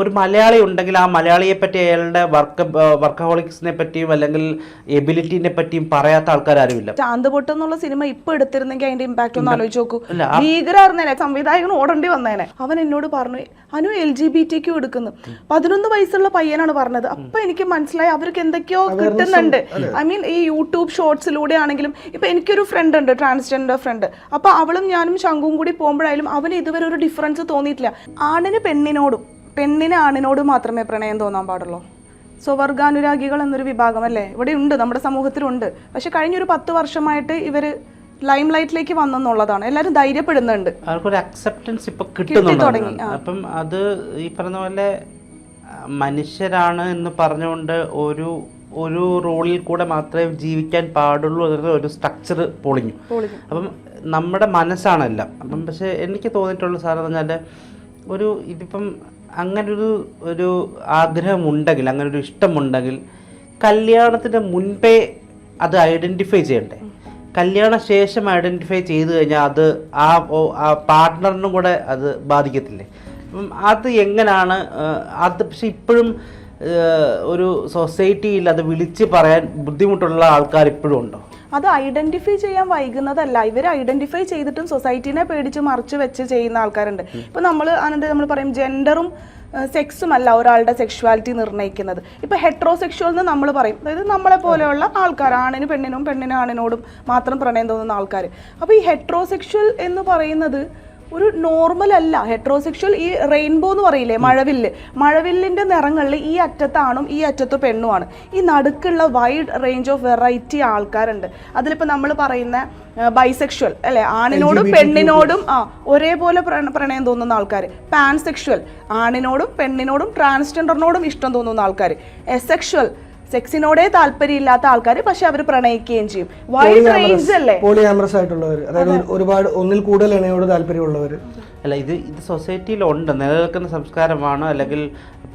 ഒരു മലയാളി ഉണ്ടെങ്കിൽ ആ മലയാളിയെ പറ്റി അയാളുടെ വർക്ക് വർക്കഹോളിക്സിനെ പറ്റിയും അല്ലെങ്കിൽ എബിലിറ്റിനെ പറ്റിയും പറയാത്ത ആൾക്കാർ ആരുമില്ല ചാന്ത് എന്നുള്ള സിനിമ ഇപ്പൊ എടുത്തിരുന്നെങ്കിൽ അതിന്റെ ഇമ്പാക്ട് ഒന്ന് ആലോചിച്ച് നോക്കൂ. ഭീകരായിരുന്നേനെ സംവിധായകൻ ഓടേണ്ടി വന്നേനെ. അവൻ എന്നോട് പറഞ്ഞു അനു എൽ ജി ബി ടിക്ക് എടുക്കുന്നു. പതിനൊന്ന് വയസ്സുള്ള പയ്യനാണ് പറഞ്ഞത്. അപ്പൊ എനിക്ക് മനസ്സിലായി അവർക്ക് എന്തൊക്കെയോ കിട്ടുന്നുണ്ട്. ഐ മീൻ ഈ യൂട്യൂബ് ഷോർട്സിലൂടെ ആണെങ്കിലും ഇപ്പൊ എനിക്കൊരു ഫ്രണ്ട് ഉണ്ട് ട്രാൻസ്ജെൻഡർ ഫ്രണ്ട് അപ്പൊ അവളും ഞാനും ശങ്കും കൂടി പോകുമ്പോഴായാലും അവന് ഇതുവരെ ഒരു ഡിഫറൻസ് തോന്നിയിട്ടില്ല. ആണിന് പെണ്ണിനോടും പെണ്ണിന് ആണിനോട് മാത്രമേ പ്രണയം തോന്നാൻ പാടുള്ളൂ. സ്വവർഗാനുരാഗികൾ എന്നൊരു വിഭാഗം അല്ലേ ഇവിടെ ഉണ്ട് നമ്മുടെ സമൂഹത്തിലുണ്ട്. പക്ഷെ കഴിഞ്ഞൊരു പത്ത് വർഷമായിട്ട് ഇവർ ലൈം ലൈറ്റിലേക്ക് വന്നെന്നുള്ളതാണ്. എല്ലാവരും ധൈര്യപ്പെടുന്നുണ്ട്. അവർക്കൊരു അക്സെപ്റ്റൻസ് ഇപ്പൊ കിട്ടുന്നുണ്ട് അപ്പം അത് ഈ പറഞ്ഞ പോലെ മനുഷ്യരാണ് എന്ന് പറഞ്ഞുകൊണ്ട് ഒരു ഒരു റോളിൽ കൂടെ മാത്രമേ ജീവിക്കാൻ പാടുള്ളൂ എന്ന ഒരു സ്ട്രക്ചർ പൊളിഞ്ഞു. അപ്പം നമ്മുടെ മനസ്സാണെല്ലാം അപ്പം പക്ഷേ എനിക്ക് തോന്നിയിട്ടുള്ള സാധനം എന്ന് പറഞ്ഞാൽ ഒരു ഇതിപ്പം അങ്ങനൊരു ഒരു ആഗ്രഹമുണ്ടെങ്കിൽ അങ്ങനൊരു ഇഷ്ടമുണ്ടെങ്കിൽ കല്യാണത്തിന് മുൻപേ അത് ഐഡന്റിഫൈ ചെയ്യണ്ടേ? കല്യാണ ശേഷം ഐഡന്റിഫൈ ചെയ്ത് കഴിഞ്ഞാൽ അത് ആ പാർട്ട്ണറിനും കൂടെ അത് ബാധിക്കത്തില്ലേ? അപ്പം അത് എങ്ങനെയാണ് അത് പക്ഷെ ഇപ്പോഴും ഒരു സൊസൈറ്റിയിൽ അത് വിളിച്ച് പറയാൻ ബുദ്ധിമുട്ടുള്ള ആൾക്കാർ ഇപ്പോഴും ഉണ്ടോ? അത് ഐഡന്റിഫൈ ചെയ്യാൻ വൈകുന്നതല്ല. ഇവർ ഐഡന്റിഫൈ ചെയ്തിട്ടും സൊസൈറ്റിനെ പേടിച്ച് മറച്ചു വെച്ച് ചെയ്യുന്ന ആൾക്കാരുണ്ട്. ഇപ്പൊ നമ്മൾ ആനന്ദ് നമ്മൾ പറയും ജെൻഡറും സെക്സും അല്ല ഒരാളുടെ സെക്ഷുവാലിറ്റി നിർണയിക്കുന്നത്. ഇപ്പൊ ഹെട്രോസെക്ഷൽ എന്ന് നമ്മൾ പറയും. അതായത് നമ്മളെ പോലെയുള്ള ആൾക്കാർ ആണിന് പെണ്ണിനും പെണ്ണിന് ആണിനോടും മാത്രം പ്രണയം തോന്നുന്ന ആൾക്കാർ അപ്പോൾ ഈ ഹെട്രോസെക്ഷൽ എന്ന് പറയുന്നത് ഒരു നോർമൽ അല്ല. ഹെട്രോസെക്ഷൽ ഈ റെയിൻബോ എന്ന് പറയില്ലേ മഴവില്ല്. മഴവില്ലിന്റെ നിറങ്ങളിൽ ഈ അറ്റത്ത് ആണും ഈ അറ്റത്ത് പെണ്ണുമാണ്. ഈ നടുക്കുള്ള വൈഡ് റേഞ്ച് ഓഫ് വെറൈറ്റി ആൾക്കാരുണ്ട്. അതിലിപ്പോൾ നമ്മൾ പറയുന്ന ബൈസെക്ഷൽ അല്ലെ? ആണിനോടും പെണ്ണിനോടും ആ ഒരേപോലെ പ്രണ- പ്രണയം തോന്നുന്ന ആൾക്കാർ പാൻസെക്ഷൽ ആണിനോടും പെണ്ണിനോടും ട്രാൻസ്ജെൻഡറിനോടും ഇഷ്ടം തോന്നുന്ന ആൾക്കാർ എസെക്ഷൽ സെക്സിനോടേ താല്പര്യമില്ലാത്ത ആൾക്കാർ പക്ഷെ അവർ പ്രണയിക്കുകയും ചെയ്യും. വൈഡ് റേഞ്ച് അല്ലേ? പോളിയാമറസ് ആയിട്ടുള്ളവർ അതായത് ഒരുപാട് ഒന്നിൽ കൂടുതൽ ഇണയോട് താല്പര്യമുള്ളവർ അല്ല ഇത് ഇത് സൊസൈറ്റിയിലുണ്ട്. നിലനിൽക്കുന്ന സംസ്കാരമാണ്. അല്ലെങ്കിൽ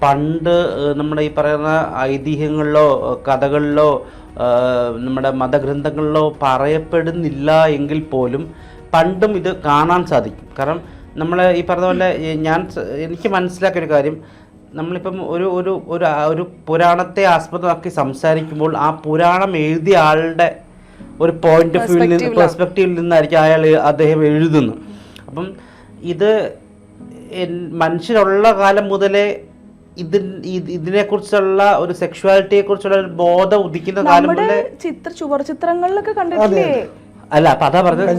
പണ്ട് നമ്മുടെ ഈ പറയുന്ന ഐതിഹ്യങ്ങളിലോ കഥകളിലോ നമ്മുടെ മതഗ്രന്ഥങ്ങളിലോ പറയപ്പെടുന്നില്ല എങ്കിൽ പോലും പണ്ടും ഇത് കാണാൻ സാധിക്കും. കാരണം നമ്മൾ ഈ പറഞ്ഞ പോലെ ഞാൻ എനിക്ക് മനസ്സിലാക്കിയ ഒരു കാര്യം. നമ്മളിപ്പം ഒരു ഒരു ഒരു ഒരു പുരാണത്തെ ആസ്പദമാക്കി സംസാരിക്കുമ്പോൾ ആ പുരാണം എഴുതിയ ആളുടെ ഒരു പോയിന്റ് ഓഫ് വ്യൂവിൽ നിന്ന് പെർസ്പെക്റ്റീവിൽ നിന്നായിരിക്കും അയാൾ അദ്ദേഹം എഴുതുന്നത്. അപ്പം ഇത് മനുഷ്യരുള്ള കാലം മുതലേ ഇതിൻ ഇതിനെക്കുറിച്ചുള്ള ഒരു സെക്ഷുവാലിറ്റിയെ കുറിച്ചുള്ള ഒരു ബോധം ഉദിക്കുന്ന കാലം മുതലേ ചിത്ര ചുവർ ചിത്രങ്ങളിലൊക്കെ കണ്ടിട്ടില്ലേ? അല്ല അപ്പൊ അതാ പറഞ്ഞത്.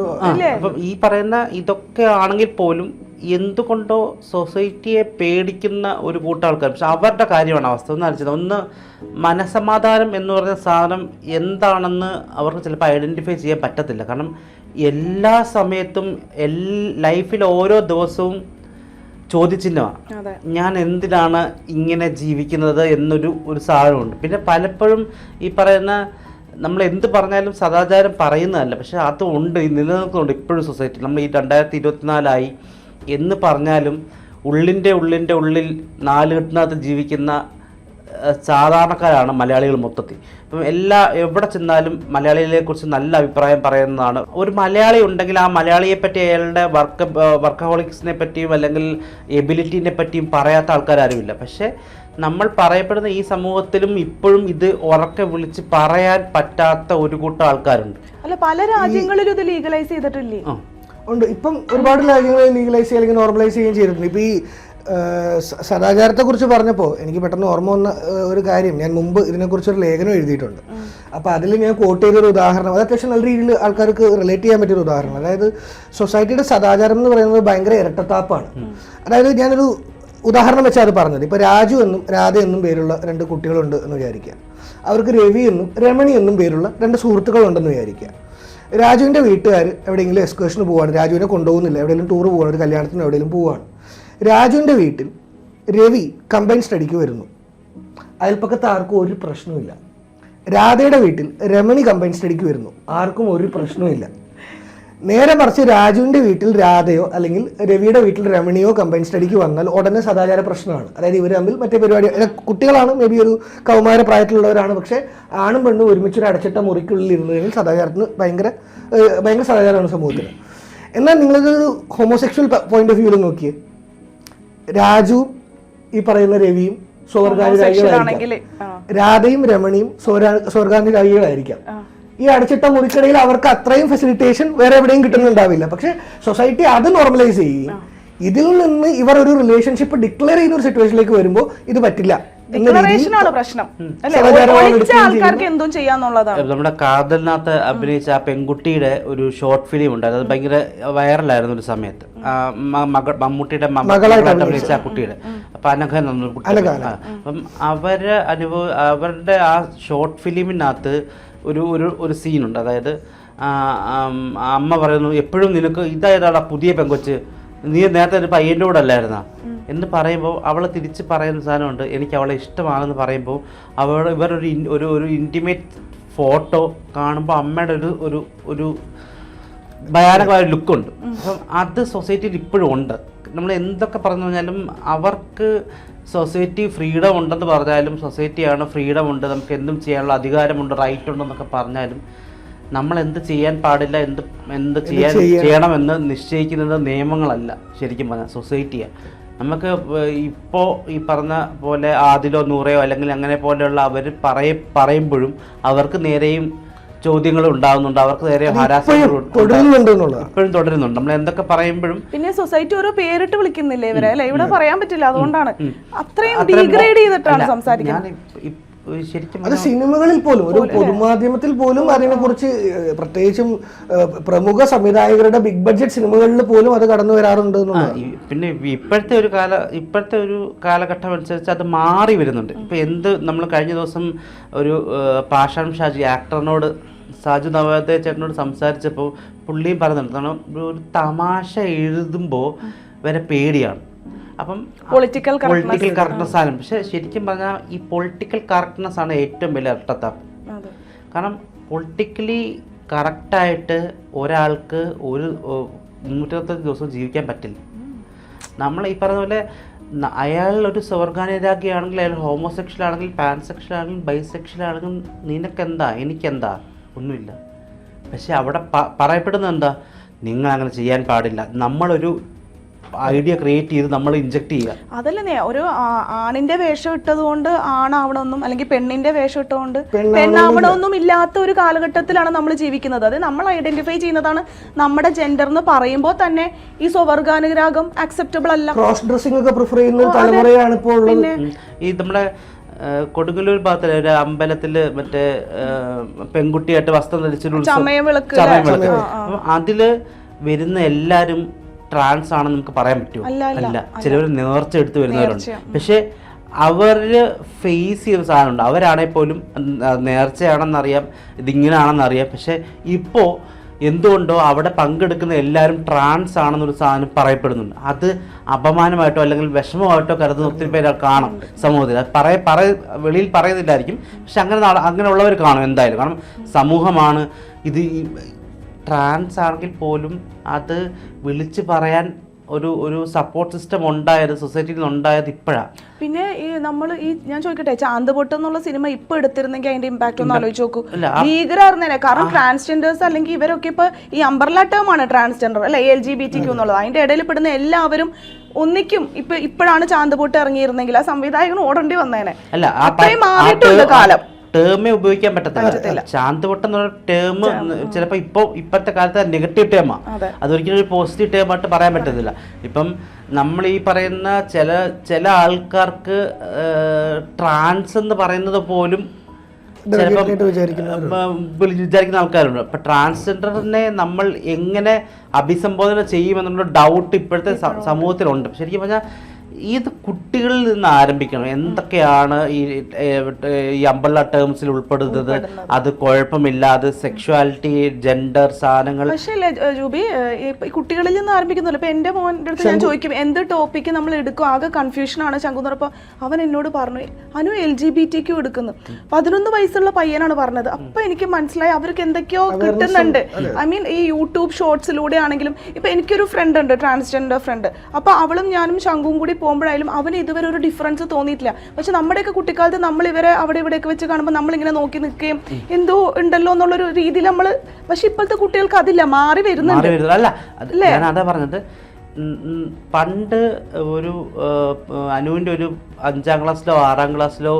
ആ, അപ്പം ഈ പറയുന്ന ഇതൊക്കെ ആണെങ്കിൽ പോലും എന്തുകൊണ്ടോ സൊസൈറ്റിയെ പേടിക്കുന്ന ഒരു കൂട്ടം ആൾക്കാർ പക്ഷെ അവരുടെ കാര്യമാണ് അവസ്ഥ. ഒന്ന് അറിയിച്ചത് ഒന്ന് മനസമാധാനം എന്ന് പറഞ്ഞ സാധനം എന്താണെന്ന് അവർക്ക് ചിലപ്പോൾ ഐഡന്റിഫൈ ചെയ്യാൻ പറ്റത്തില്ല. കാരണം എല്ലാ സമയത്തും എൽ ലൈഫിൽ ഓരോ ദിവസവും ചോദ്യചിഹ്നമാണ്. ഞാൻ എന്തിനാണ് ഇങ്ങനെ ജീവിക്കുന്നത് എന്നൊരു ഒരു സാധനമുണ്ട്. പിന്നെ പലപ്പോഴും ഈ പറയുന്ന നമ്മൾ എന്ത് പറഞ്ഞാലും സദാചാരം പറയുന്നതല്ല. പക്ഷെ അത് ഉണ്ട് ഈ നിലനിൽക്കുന്നുണ്ട് ഇപ്പോഴും സൊസൈറ്റി. നമ്മൾ ഈ രണ്ടായിരത്തി ഇരുപത്തിനാലായി എന്ന് പറഞ്ഞാലും ഉള്ളിന്റെ ഉള്ളിന്റെ ഉള്ളിൽ നാലുകെട്ടിനകത്ത് ജീവിക്കുന്ന സാധാരണക്കാരാണ് മലയാളികൾ മൊത്തത്തിൽ. അപ്പം എല്ലാ എവിടെ ചെന്നാലും മലയാളികളെക്കുറിച്ച് നല്ല അഭിപ്രായം പറയുന്നതാണ്. ഒരു മലയാളി ഉണ്ടെങ്കിൽ ആ മലയാളിയെ പറ്റി അയാളുടെ വർക്ക് വർക്കഹോളിക്സിനെ പറ്റിയും അല്ലെങ്കിൽ എബിലിറ്റിനെ പറ്റിയും പറയാത്ത ആൾക്കാരാരുമില്ല. പക്ഷേ നമ്മൾ പറയപ്പെടുന്ന ഈ സമൂഹത്തിലും ഇപ്പോഴും ഇത് ഉറക്കെ വിളിച്ച് പറയാൻ പറ്റാത്ത ഒരു കൂട്ടം ആൾക്കാരുണ്ട്. അല്ല പല രാജ്യങ്ങളിലും ഇത് ലീഗലൈസ് ചെയ്തിട്ടില്ലേ? ഉണ്ട്. ഇപ്പം ഒരുപാട് രാജ്യങ്ങൾ ലീഗലൈസ് ചെയ്യുക അല്ലെങ്കിൽ നോർമലൈസ് ചെയ്യുകയും ചെയ്തിട്ടുണ്ട്. ഇപ്പം ഈ സദാചാരത്തെ കുറിച്ച് പറഞ്ഞപ്പോൾ എനിക്ക് പെട്ടെന്ന് ഓർമ്മ വന്ന ഒരു കാര്യം. ഞാൻ മുമ്പ് ഇതിനെക്കുറിച്ച് ഒരു ലേഖനം എഴുതിയിട്ടുണ്ട്. അപ്പോൾ അതിൽ ഞാൻ കോട്ട് ചെയ്തൊരു ഉദാഹരണം അത് അത്യാവശ്യം നല്ല രീതിയിൽ ആൾക്കാർക്ക് റിലേറ്റ് ചെയ്യാൻ പറ്റിയൊരു ഉദാഹരണം. അതായത് സൊസൈറ്റിയുടെ സദാചാരം എന്ന് പറയുന്നത് ഭയങ്കര ഇരട്ടത്താപ്പാണ്. അതായത് ഞാനൊരു ഉദാഹരണം വെച്ചാൽ അത് പറഞ്ഞത്. ഇപ്പോൾ രാജു എന്നും രാധ എന്നും പേരുള്ള രണ്ട് കുട്ടികളുണ്ട് എന്ന് വിചാരിക്കുക. അവർക്ക് രവി എന്നും രമണി എന്നും പേരുള്ള രണ്ട് സുഹൃത്തുക്കളുണ്ടെന്ന് വിചാരിക്കുക. രാജുവിന്റെ വീട്ടുകാർ എവിടെയെങ്കിലും എക്സ്കേഷന് പോവാണ്. രാജുവിനെ കൊണ്ടുപോകുന്നില്ല. എവിടെയെങ്കിലും ടൂർ പോവാണ്. ഒരു കല്യാണത്തിന് എവിടെയെങ്കിലും പോവാണ്. രാജുവിന്റെ വീട്ടിൽ രവി കമ്പൈൻ സ്റ്റഡിക്ക് വരുന്നു. അയൽപ്പക്കത്ത് ആർക്കും ഒരു പ്രശ്നവുമില്ല. രാധയുടെ വീട്ടിൽ രമണി കമ്പൈൻ സ്റ്റഡിക്ക് വരുന്നു. ആർക്കും ഒരു പ്രശ്നവുമില്ല. നേരെ മറിച്ച് രാജുവിന്റെ വീട്ടിൽ രാധയോ അല്ലെങ്കിൽ രവിയുടെ വീട്ടിൽ രമണിയോ കമ്പൈൻ സ്റ്റഡിക്ക് വന്നാൽ ഉടനെ സദാചാര പ്രശ്നമാണ്. അതായത് ഇവർ തമ്മിൽ മറ്റേ പരിപാടി കുട്ടികളാണ് മേ ബി ഒരു കൗമാര പ്രായത്തിലുള്ളവരാണ് പക്ഷേ ആണും പെണ്ണും ഒരുമിച്ച് ഒരു അടച്ചിട്ട മുറിക്കുള്ളിൽ ഇരുന്ന് കഴിഞ്ഞാൽ സദാചാരത്തിന് ഭയങ്കര ഭയങ്കര സദാചാരമാണ് സമൂഹത്തിൽ എന്നാൽ നിങ്ങളൊരു ഹോമോസെക്ഷൽ പോയിന്റ് ഓഫ് വ്യൂവിൽ നോക്കിയേ. രാജു ഈ പറയുന്ന രവിയും സ്വർഗാനുരാഗികളായിരിക്കാം രാധയും രമണിയും സ്വർഗ- സ്വർഗാനുരാഗികളായിരിക്കാം ഈ അടച്ചിട്ട മുറിക്കടയിൽ അവർക്ക് അത്രയും ഫെസിലിറ്റേഷൻ വേറെ എവിടെയും കിട്ടുന്നുണ്ടാവില്ല. പക്ഷെ സൊസൈറ്റി അത് നോർമലൈസ് ചെയ്യും. ഇതിൽ നിന്ന് ഇവർ ഒരു റിലേഷൻഷിപ്പ് ഡിക്ലെയർ ചെയ്യുന്ന ഒരു സിറ്റുവേഷനിലേക്ക് വരുമ്പോൾ ഇത് പറ്റില്ല. എന്ന ഡിക്ലറേഷൻ ആണ് പ്രശ്നം. ആൾക്കാർക്ക് എന്തും ചെയ്യാന്നുള്ളതാണ്. നമ്മുടെ കാതലിനകത്ത് അഭിനയിച്ച ആ പെൺകുട്ടിയുടെ ഒരു ഷോർട്ട് ഫിലിം ഉണ്ട്. അത് ഭയങ്കര വൈറലായിരുന്നു ഒരു സമയത്ത്. മമ്മൂട്ടിയുടെ മകളായിട്ട് അഭിനയിച്ച. ആ കുട്ടിയുടെ. അപ്പൊ അനഘ എന്നൊരു കുട്ടി അപ്പം അവരുടെ അനുഭവ അവരുടെ ആ ഷോർട്ട് ഫിലിമിനകത്ത് ഒരു ഒരു ഒരു സീനുണ്ട്. അതായത് അമ്മ പറയുന്നു എപ്പോഴും നിനക്ക് ഇതായതാണ് പുതിയ പെങ്കൊച്ച്. നീ നേരത്തെ ഒരു പയ്യന്റെ കൂടെ അല്ലായിരുന്നാ? എന്ന് പറയുമ്പോൾ അവൾ തിരിച്ച് പറയുന്ന സാധനമുണ്ട്. എനിക്ക് അവളെ ഇഷ്ടമാണെന്ന് പറയുമ്പോൾ അവൾ ഇവരൊരു ഒരു ഒരു ഇന്റിമേറ്റ് ഫോട്ടോ കാണുമ്പോൾ അമ്മയുടെ ഒരു ഒരു ഒരു ഭയാനകമായ ലുക്കുണ്ട് അപ്പം അത് സൊസൈറ്റിയിൽ ഇപ്പോഴും ഉണ്ട്. നമ്മൾ എന്തൊക്കെ പറഞ്ഞു കഴിഞ്ഞാലും അവർക്ക് സൊസൈറ്റി ഫ്രീഡം ഉണ്ടെന്ന് പറഞ്ഞാലും സൊസൈറ്റിയാണ് ഫ്രീഡം ഉണ്ട്. നമുക്ക് എന്തും ചെയ്യാനുള്ള അധികാരമുണ്ട് റൈറ്റ് ഉണ്ടെന്നൊക്കെ പറഞ്ഞാലും നമ്മൾ എന്ത് ചെയ്യാൻ പാടില്ല എന്ത് എന്ത് ചെയ്യാൻ ചെയ്യണമെന്ന് നിശ്ചയിക്കുന്നത് നിയമങ്ങളല്ല ശരിക്കും പറഞ്ഞാൽ സൊസൈറ്റിയാണ്. നമുക്ക് ഇപ്പോൾ ഈ പറഞ്ഞ പോലെ ആദിലോ നൂറയോ അല്ലെങ്കിൽ അങ്ങനെ പോലെയുള്ള അവർ പറയ പറയുമ്പോഴും അവർക്ക് നേരെയും ചോദ്യങ്ങൾ ഉണ്ടാവുന്നുണ്ട് അവർക്ക് നേരെ ഇപ്പോഴും തുടരുന്നുണ്ട് നമ്മൾ എന്തൊക്കെ പറയുമ്പോഴും പിന്നെ സൊസൈറ്റി ഓരോ പേരിട്ട് വിളിക്കുന്നില്ലേ ഇവരെ? അല്ലെ? ഇവിടെ പറയാൻ പറ്റില്ല. അതുകൊണ്ടാണ്. അത്രയും ഡീഗ്രേഡ് ചെയ്തിട്ടാണ് സംസാരിക്കുന്നത്. ശരിക്കും അത് സിനിമകളിൽ പോലും ഒരു പൊതുമാധ്യമത്തിൽ പോലും അതിനെ കുറിച്ച് പ്രത്യേകിച്ചും പ്രമുഖ സംവിധായകരുടെ ബിഗ് ബഡ്ജറ്റ് സിനിമകളിൽ പോലും അത് കടന്നു വരാറുണ്ട് പിന്നെ ഇപ്പോഴത്തെ ഒരു കാല ഇപ്പോഴത്തെ ഒരു കാലഘട്ടം അനുസരിച്ച് അത് മാറി വരുന്നുണ്ട്. ഇപ്പൊ എന്ത് നമ്മൾ കഴിഞ്ഞ ദിവസം ഒരു പാഷാൻ ഷാജി ആക്ടറിനോട് സാജു നവോദയ ചേട്ടനോട് സംസാരിച്ചപ്പോൾ പുള്ളിയും പറയുന്നുണ്ട് കാരണം ഒരു തമാശ എഴുതുമ്പോൾ വരെ പേടിയാണ്. അപ്പം പൊളിറ്റിക്കൽ പൊളിറ്റിക്കൽ കറക്റ്റ്നെസ് ആണ്. പക്ഷെ ശരിക്കും പറഞ്ഞാൽ ഈ പൊളിറ്റിക്കൽ കറക്റ്റ്നെസ് ആണ് ഏറ്റവും വലിയ അർത്ഥത്താപ്പ് കാരണം പൊളിറ്റിക്കലി കറക്റ്റായിട്ട് ഒരാൾക്ക് ഒരു മുന്നൂറ്ററുപത്തഞ്ച് ദിവസം ജീവിക്കാൻ പറ്റില്ല. നമ്മൾ ഈ പറഞ്ഞ പോലെ അയാൾ ഒരു സ്വർഗാനുരാഗിയാണെങ്കിൽ അയാൾ ഹോമോസെക്ഷൽ ആണെങ്കിൽ പാൻസെക്ഷൽ ആണെങ്കിൽ ബൈസെക്ഷൽ ആണെങ്കിൽ നിനക്കെന്താ എനിക്കെന്താ? ഒന്നുമില്ല. പക്ഷെ അവിടെ പറയപ്പെടുന്നത് എന്താ? നിങ്ങൾ അങ്ങനെ ചെയ്യാൻ പാടില്ല. നമ്മളൊരു ഐഡിയ ക്രിയേറ്റ് ചെയ്ത് നമ്മൾ ഇഞ്ചെക്ട് ചെയ്യുക. അതല്ലേ ഒരു ആണിന്റെ വേഷം ഇട്ടത് കൊണ്ട് ആണാവണമെന്നും അല്ലെങ്കിൽ പെണ്ണിന്റെ വേഷം ഇട്ടുകൊണ്ട്. പെണ്ണാവണമെന്നും ഇല്ലാത്ത ഒരു കാലഘട്ടത്തിലാണ് നമ്മൾ ജീവിക്കുന്നത്. അത് നമ്മൾ ഐഡന്റിഫൈ ചെയ്യുന്നതാണ് നമ്മുടെ ജെൻഡർ എന്ന് പറയുമ്പോൾ തന്നെ ഈ സ്വവർഗാനുരാഗം അക്സെപ്റ്റബിൾ അല്ല. ക്രോസ് ഡ്രസ്സിംഗ് ഒക്കെ പ്രിഫർ ചെയ്യുന്ന തലമുറയാണ് ഇപ്പോൾ ഈ നമ്മുടെ കൊടുങ്ങല്ലൂർ ഭാഗത്തിലെ ഒരു അമ്പലത്തിൽ മറ്റേ പെൺകുട്ടിയായിട്ട് വസ്ത്രം ധരിച്ചിട്ടുള്ള ചമയം വിളക്ക് അതിൽ വരുന്ന എല്ലാരും ട്രാൻസ് ആണെന്ന് നമുക്ക് പറയാൻ പറ്റുമോ? അല്ല, ചിലവർ നേർച്ച എടുത്ത് വരുന്നവരുണ്ട്. പക്ഷേ അവർ ഫേസ് ചെയ്ത സാധനമുണ്ട് അവരാണെങ്കിൽ പോലും നേർച്ചയാണെന്നറിയാം ഇതിങ്ങനാണെന്നറിയാം. പക്ഷെ ഇപ്പോൾ എന്തുകൊണ്ടോ അവിടെ പങ്കെടുക്കുന്ന എല്ലാവരും ട്രാൻസ് ആണെന്നൊരു സാധനം പറയപ്പെടുന്നുണ്ട്. അത് അപമാനമായിട്ടോ അല്ലെങ്കിൽ വിഷമമായിട്ടോ കരുതുന്ന ഒത്തിരി പേര് കാണും സമൂഹത്തിൽ. അത് പറയ പറ വെളിയിൽ പറയുന്നില്ലായിരിക്കും. പക്ഷെ അങ്ങനെ അങ്ങനെയുള്ളവർ കാണും എന്തായാലും. കാരണം സമൂഹമാണ് ഇത് ട്രാൻസ് ആണെങ്കിൽ പോലും അത് വിളിച്ച് പറയാൻ ഒരു ഒരു സപ്പോർട്ട് സിസ്റ്റം ഉണ്ടായത് സൊസൈറ്റിയിൽ ഉണ്ടായത് ഇപ്പോഴാണ് പിന്നെ ഈ നമ്മൾ ഈ ഞാൻ ചോദിക്കട്ടെ ചാന്ത് പൊട്ട് എന്നുള്ള സിനിമ ഇപ്പൊ എടുത്തിരുന്നെങ്കിൽ അതിന്റെ ഇമ്പാക്ട് ഒന്ന് ആലോചിച്ച് നോക്കൂ. ഭീകരായിരുന്നേനെ. കാരണം ട്രാൻസ്ജെൻഡേഴ്സ് അല്ലെങ്കിൽ ഇവരൊക്കെ ഇപ്പൊ ഈ അംബർല ടേം ആണ് ട്രാൻസ്ജെൻഡർ അല്ലെ? L G B T Q എന്നുള്ളത്. അതിന്റെ ഇടയിൽ പെടുന്ന എല്ലാവരും ഒന്നിക്കും ഇപ്പൊ ഇപ്പോഴാണ് ചാന്ത് പൊട്ട് ഇറങ്ങിയിരുന്നെങ്കിൽ ആ സംവിധായകൻ ഓടേണ്ടി വന്നേനെ. അത്രയും മാറിയിട്ടുണ്ട് കാലം. ടേമേ ഉപയോഗിക്കാൻ പറ്റത്തില്ല. ശാന്തവട്ടം എന്ന് പറഞ്ഞ ടേം ചിലപ്പോ ഇപ്പൊ ഇപ്പോഴത്തെ കാലത്ത് നെഗറ്റീവ് ടേമാ അതെ. അതൊരിക്കലും ഒരു പോസിറ്റീവ് ടേം ആയിട്ട് പറയാൻ പറ്റത്തില്ല. ഇപ്പം നമ്മൾ ഈ പറയുന്ന ചില ചില ആൾക്കാർക്ക് ട്രാൻസ് എന്ന് പറയുന്നത് പോലും ചിലപ്പം വിചാരിക്കുന്ന ആൾക്കാരുണ്ട്. അപ്പൊ ട്രാൻസ്ജെൻഡറിനെ നമ്മൾ എങ്ങനെ അഭിസംബോധന ചെയ്യുമെന്നുള്ള ഡൗട്ട് ഇപ്പോഴത്തെ സമൂഹത്തിലുണ്ട്. ശരിക്കും പറഞ്ഞാൽ ഇത് കുട്ടികളിൽ നിന്ന് ആരംഭിക്കണം. എന്തൊക്കെയാണ് ഈ അമ്പള ഈ ടേംസിൽ ഉൾപ്പെടുന്നത്? അത് കുഴപ്പമില്ല അത് സെക്ഷുവാലിറ്റി ജെൻഡർ സാധനങ്ങൾ. പക്ഷേ അല്ലേ ജൂബി കുട്ടികളിൽ നിന്ന് ആരംഭിക്കുന്നില്ല ഇപ്പൊ എന്റെ മോന്റെ അടുത്ത് ഞാൻ ചോദിക്കും എന്ത് ടോപ്പിക്ക് നമ്മൾ എടുക്കും? ആകെ കൺഫ്യൂഷൻ ആണ്. ശങ്കു എന്ന് അവൻ എന്നോട് പറഞ്ഞു അനു എൽ ജി ബി ടിക്കും എടുക്കുന്നു. പതിനൊന്ന് വയസ്സുള്ള പയ്യനാണ് പറഞ്ഞത്. അപ്പൊ എനിക്ക് മനസ്സിലായി അവർക്ക് എന്തൊക്കെയോ കിട്ടുന്നുണ്ട്. ഐ മീൻ ഈ യൂട്യൂബ് ഷോർട്സിലൂടെ ആണെങ്കിലും ഇപ്പൊ എനിക്കൊരു ഫ്രണ്ട് ഉണ്ട് ട്രാൻസ്ജെൻഡർ ഫ്രണ്ട് അപ്പൊ അവളും ഞാനും ശങ്കും കൂടി പോകുമ്പോഴായാലും അവന് ഇതുവരെ ഒരു ഡിഫറൻസ് തോന്നിയിട്ടില്ല. പക്ഷെ നമ്മുടെയൊക്കെ കുട്ടിക്കാലത്ത് നമ്മൾ ഇവരെ അവിടെ ഇവിടെയൊക്കെ വെച്ച് കാണുമ്പോൾ നമ്മളിങ്ങനെ നോക്കി നിൽക്കുകയും എന്തോ ഉണ്ടല്ലോ എന്നുള്ളൊരു രീതിയിൽ നമ്മൾ പക്ഷെ ഇപ്പോഴത്തെ കുട്ടികൾക്ക് അതില്ല മാറി വരുന്നുണ്ട്. അല്ല ഞാൻ അതാ പറഞ്ഞത് പണ്ട് ഒരു അനുവിന്റെ ഒരു അഞ്ചാം ക്ലാസ്സിലോ ആറാം ക്ലാസ്സിലോ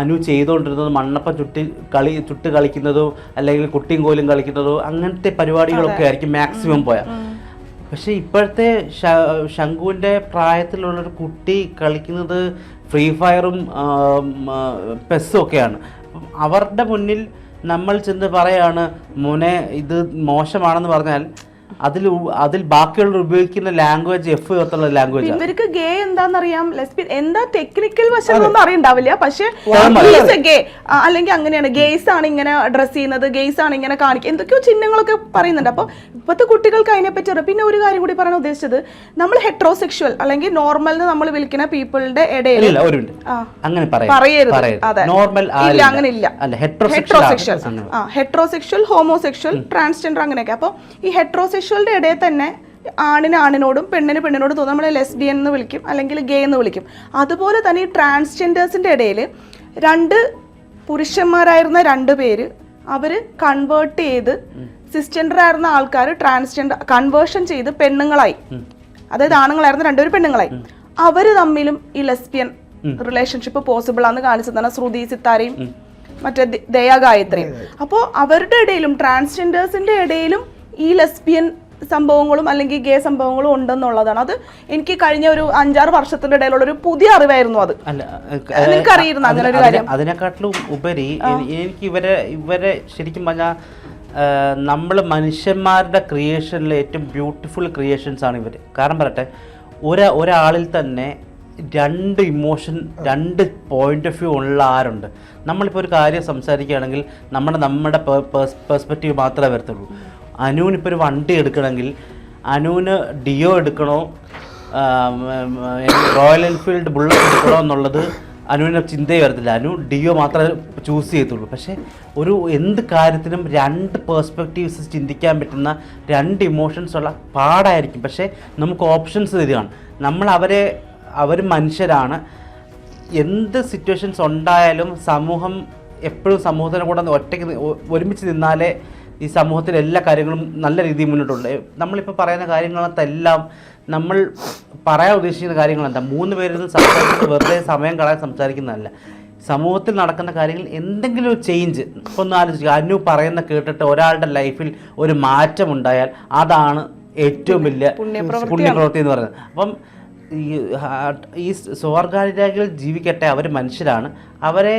അനു ചെയ്തുകൊണ്ടിരുന്നത് മണ്ണപ്പം ചുട്ടി കളി ചുട്ട് കളിക്കുന്നതോ അല്ലെങ്കിൽ കുട്ടിയും കോലും കളിക്കുന്നതോ അങ്ങനത്തെ പരിപാടികളൊക്കെ ആയിരിക്കും മാക്സിമം പോയാൽ പക്ഷേ ഇപ്പോഴത്തെ ശംഖുവിന്റെ പ്രായത്തിലുള്ള ഒരു കുട്ടി കളിക്കുന്നത് ഫ്രീ ഫയറും പെസ്സും ഒക്കെയാണ്. അവരുടെ മുന്നിൽ നമ്മൾ ചെന്ന് പറയാണ് മോനെ ഇത് മോശമാണെന്ന് പറഞ്ഞാൽ അതിൽ അതിൽ ബാക്കിയുള്ള ഉപയോഗിക്കുന്ന ലാംഗ്വേജ് എഫ് ചേർത്തുള്ള ലാംഗ്വേജ് ഇവർക്ക് ഗേ എന്താണെന്നറിയാം ലെസ്ബിയൻ എന്താ ടെക്നിക്കൽ വശമൊന്നും അറിയണ്ടാവില്ല. പക്ഷേ. ഗേ അല്ലെങ്കിൽ അങ്ങനെയാണ്. ഗേസ് ആണ് ഇങ്ങനെ ഡ്രസ് ചെയ്യുന്നത് ഗേസ് ആണ് ഇങ്ങനെ കാണിക്കുക എന്തൊക്കെയോ ചിഹ്നങ്ങളൊക്കെ പറയുന്നുണ്ട്. അപ്പോൾ ഇപ്പോഴത്തെ കുട്ടികൾക്ക് അതിനെപ്പറ്റി അറിയാം. പിന്നെ ഒരു കാര്യം കൂടി പറയാൻ ഉദ്ദേശിച്ചത് നമ്മൾ ഹെട്രോസെക്ഷൽ അല്ലെങ്കിൽ നോർമൽ നമ്മൾ വിളിക്കുന്ന പീപ്പിളുടെ ഇടയിൽ. അങ്ങനെ പറയരുത്. നോർമൽ ഇല്ല അങ്ങനെ ഇല്ല ഹെട്രോസെക്ഷൽ ഹെട്രോസെക്ഷൽ ഹോമോസെക്ഷൽ ട്രാൻസ്ജെൻഡർ അങ്ങനെയൊക്കെ. അപ്പോൾ ഈ ഹെട്രോസെക്ഷലിന്റെ ഇടയിൽ തന്നെ ആണിന് ആണിനോടും പെണ്ണിന് പെണ്ണിനോടും തോന്നും. നമ്മൾ ലെസ്ബിയൻ എന്ന് വിളിക്കും അല്ലെങ്കിൽ ഗേ എന്ന് വിളിക്കും. അതുപോലെ തന്നെ ഈ ട്രാൻസ്ജെൻഡേഴ്സിന്റെ ഇടയിൽ രണ്ട് പുരുഷന്മാരായിരുന്ന രണ്ട് പേര് അവർ കൺവേർട്ട് ചെയ്ത് സിസ്റ്റെൻഡർ ആയിരുന്ന ആൾക്കാർ ട്രാൻസ്ജെൻഡർ കൺവേർഷൻ ചെയ്ത് പെണ്ണുങ്ങളായി. അതായത് ആണുങ്ങളായിരുന്ന രണ്ടുപേരും പെണ്ണുങ്ങളായി. അവർ തമ്മിലും ഈ ലെസ്ബിയൻ റിലേഷൻഷിപ്പ് പോസിബിൾ ആണെന്ന് കാണിച്ചതാണ് ശ്രുതി സിത്താരയും മറ്റേ ദ- ദയാ ഗായത്രിയും അപ്പോൾ അവരുടെ ഇടയിലും ട്രാൻസ്ജെൻഡേഴ്സിന്റെ ഇടയിലും ഈ ലെസ്ബിയൻ സംഭവങ്ങളും അല്ലെങ്കിൽ ഗേ സംഭവങ്ങളും ഉണ്ടെന്നുള്ളതാണ്. അത് എനിക്ക് കഴിഞ്ഞ ഒരു അഞ്ചാറ് വർഷത്തിന്റെ ഇടയിലുള്ള ഒരു പുതിയ അറിവായിരുന്നു അത്. നിനക്കറിയിരുന്നോ അങ്ങനെ ഒരു കാര്യം? അതിനെക്കാട്ടിലും ഉപരി എനി- എനിക്ക് ഇവരെ ഇവരെ ശരിക്കും പറഞ്ഞാൽ നമ്മൾ മനുഷ്യന്മാരുടെ ക്രിയേഷനിലെ ഏറ്റവും ബ്യൂട്ടിഫുൾ ക്രിയേഷൻസ് ആണ് ഇവർ കാരണം പറയട്ടെ ഒരാ ഒരാളിൽ തന്നെ രണ്ട് ഇമോഷൻ രണ്ട് പോയിന്റ് ഓഫ് വ്യൂ ഉള്ള ആരുണ്ട്? നമ്മളിപ്പോൾ ഒരു കാര്യം സംസാരിക്കുകയാണെങ്കിൽ നമ്മുടെ നമ്മുടെ പെർസ്പെക്റ്റീവ് മാത്രമേ വരത്തുള്ളൂ. അനുവിന് ഇപ്പോൾ ഒരു വണ്ടി എടുക്കണമെങ്കിൽ അനുവിന് ഡിയോ എടുക്കണോ? റോയൽ എൻഫീൽഡ് ബുള്ളറ്റ് എടുക്കണോ എന്നുള്ളത് അനുവിന് ചിന്തയെ വരത്തില്ല. അനു ഡിയോ മാത്രമേ ചൂസ് ചെയ്യത്തുള്ളൂ. പക്ഷേ ഒരു എന്ത് കാര്യത്തിനും രണ്ട് പേഴ്സ്പെക്റ്റീവ്സ് ചിന്തിക്കാൻ പറ്റുന്ന രണ്ട് ഇമോഷൻസ് ഉള്ള പാടായിരിക്കും. പക്ഷേ നമുക്ക് ഓപ്ഷൻസ് തരികയാണ്. നമ്മൾ അവരെ അവർ മനുഷ്യരാണ്. എന്ത് സിറ്റുവേഷൻസ് ഉണ്ടായാലും സമൂഹം എപ്പോഴും സമൂഹത്തിനെ കൂടെ ഒറ്റയ്ക്ക് ഒരുമിച്ച് നിന്നാലേ ഈ സമൂഹത്തിലെ എല്ലാ കാര്യങ്ങളും നല്ല രീതിയിൽ മുന്നോട്ടുണ്ട്. നമ്മളിപ്പോൾ പറയുന്ന കാര്യങ്ങളെല്ലാം നമ്മൾ പറയാൻ ഉദ്ദേശിക്കുന്ന കാര്യങ്ങൾ എന്താ മൂന്ന് പേരിൽ നിന്ന് സംസാരിക്കുന്നത് വെറുതെ സമയം കളയാൻ സംസാരിക്കുന്നതല്ല. സമൂഹത്തിൽ നടക്കുന്ന കാര്യങ്ങൾ എന്തെങ്കിലും ഒരു ചേഞ്ച് ഇപ്പോൾ ഒന്ന് ആലോചിക്കുക അനു പറയുന്ന കേട്ടിട്ട് ഒരാളുടെ ലൈഫിൽ ഒരു മാറ്റം ഉണ്ടായാൽ അതാണ് ഏറ്റവും വലിയ പുണ്യപ്രവൃത്തി എന്ന് പറയുന്നത്. അപ്പം ഈ ഈ സ്വർഗാനുരാഗികൾ ജീവിക്കട്ടെ അവർ മനുഷ്യരാണ്. അവരെ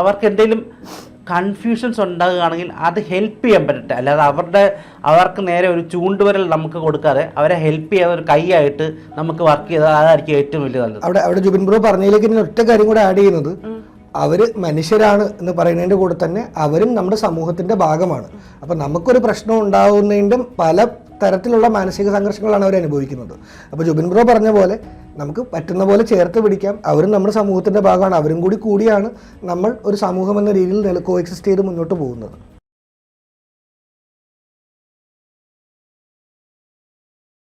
അവർക്ക് എന്തെങ്കിലും കൺഫ്യൂഷൻസ് ഉണ്ടാകുകയാണെങ്കിൽ അത് ഹെൽപ്പ് ചെയ്യാൻ പറ്റട്ടെ. അല്ലാതെ അവരുടെ അവർക്ക് നേരെ ഒരു ചൂണ്ടുവരൽ നമുക്ക് കൊടുക്കാതെ അവരെ ഹെൽപ്പ് ചെയ്യാതെ ഒരു കൈയായിട്ട് നമുക്ക് വർക്ക് ചെയ്താൽ അതായിരിക്കും ഏറ്റവും വലിയ നല്ലത്. അവിടെ അവിടെ ജുബിൻ ബ്രോ പറഞ്ഞതിലേക്ക് ഇനി ഒറ്റ കാര്യം കൂടെ ആഡ് ചെയ്യുന്നത്. അവർ മനുഷ്യരാണ് എന്ന് പറയുന്നതിന്റെ കൂടെ തന്നെ അവരും നമ്മുടെ സമൂഹത്തിന്റെ ഭാഗമാണ്. അപ്പൊ നമുക്കൊരു പ്രശ്നം ഉണ്ടാവുന്നതിന്റെ പല തരത്തിലുള്ള മാനസിക സംഘർഷങ്ങളാണ് അവർ അനുഭവിക്കുന്നത്. അപ്പോൾ ജുബിൻ ബ്രോ പറഞ്ഞ പോലെ നമുക്ക് പറ്റുന്ന പോലെ ചേർത്ത് പിടിക്കാം. അവരും നമ്മുടെ സമൂഹത്തിന്റെ ഭാഗമാണ്. അവരും കൂടി കൂടിയാണ് നമ്മൾ ഒരു സമൂഹം എന്ന രീതിയിൽ നിലക്കോ കോ എക്സിസ്റ്റ് ചെയ്ത് മുന്നോട്ട് പോകുന്നത്.